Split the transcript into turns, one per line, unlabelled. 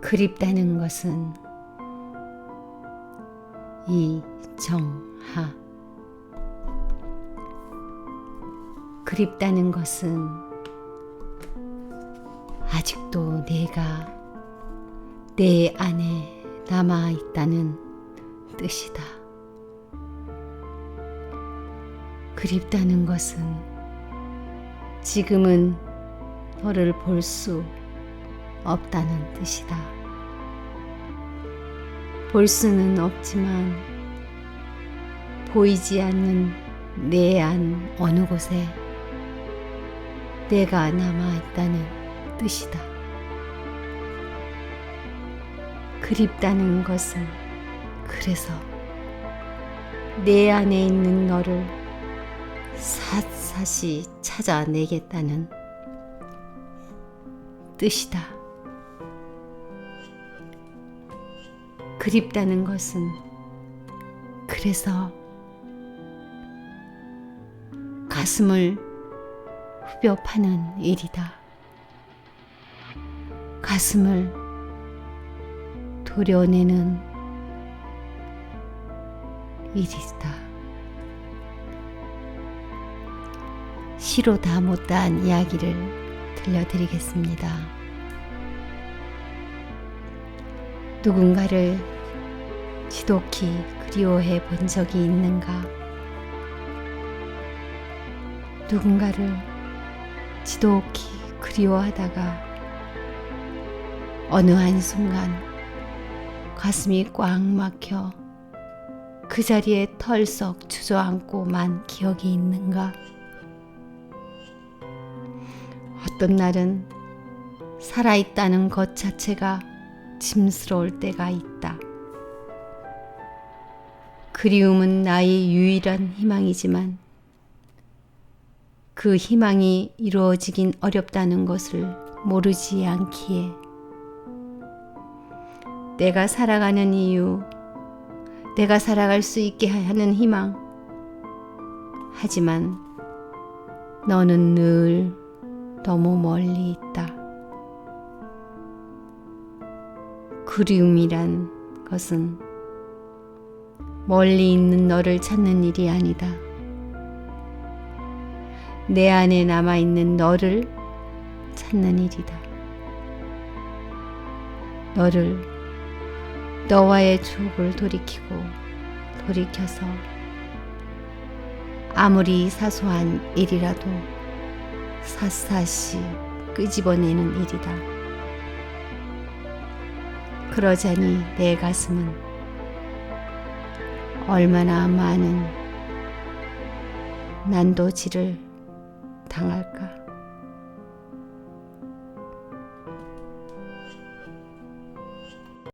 그립다는 것은 이정하 그립다는 것은 아직도 내가 내 안에 남아 있다는 뜻이다. 그립다는 것은 지금은 너를 볼 수 없다는 뜻이다. 볼 수는 없지만 보이지 않는 내 안 어느 곳에 내가 남아 있다는 뜻이다. 그립다는 것은 그래서 내 안에 있는 너를 샅샅이 찾아내겠다는 뜻이다. 그립다는 것은 그래서 가슴을 후벼 파는 일이다. 가슴을 도려내는 일이다. 시로 다 못다한 이야기를 들려드리겠습니다. 누군가를 지독히 그리워해 본 적이 있는가? 누군가를 지독히 그리워하다가 어느 한순간 가슴이 꽉 막혀 그 자리에 털썩 주저앉고만 기억이 있는가? 어떤 날은 살아있다는 것 자체가 짐스러울 때가 있다. 그리움은 나의 유일한 희망이지만 그 희망이 이루어지긴 어렵다는 것을 모르지 않기에 내가 살아가는 이유, 내가 살아갈 수 있게 하는 희망. 하지만 너는 늘 너무 멀리 있다. 그리움이란 것은 멀리 있는 너를 찾는 일이 아니다. 내 안에 남아있는 너를 찾는 일이다. 너를, 너와의 추억을 돌이키고 돌이켜서 아무리 사소한 일이라도 샅샅이 끄집어내는 일이다. 그러자니 내 가슴은 얼마나 많은 난도질을 당할까.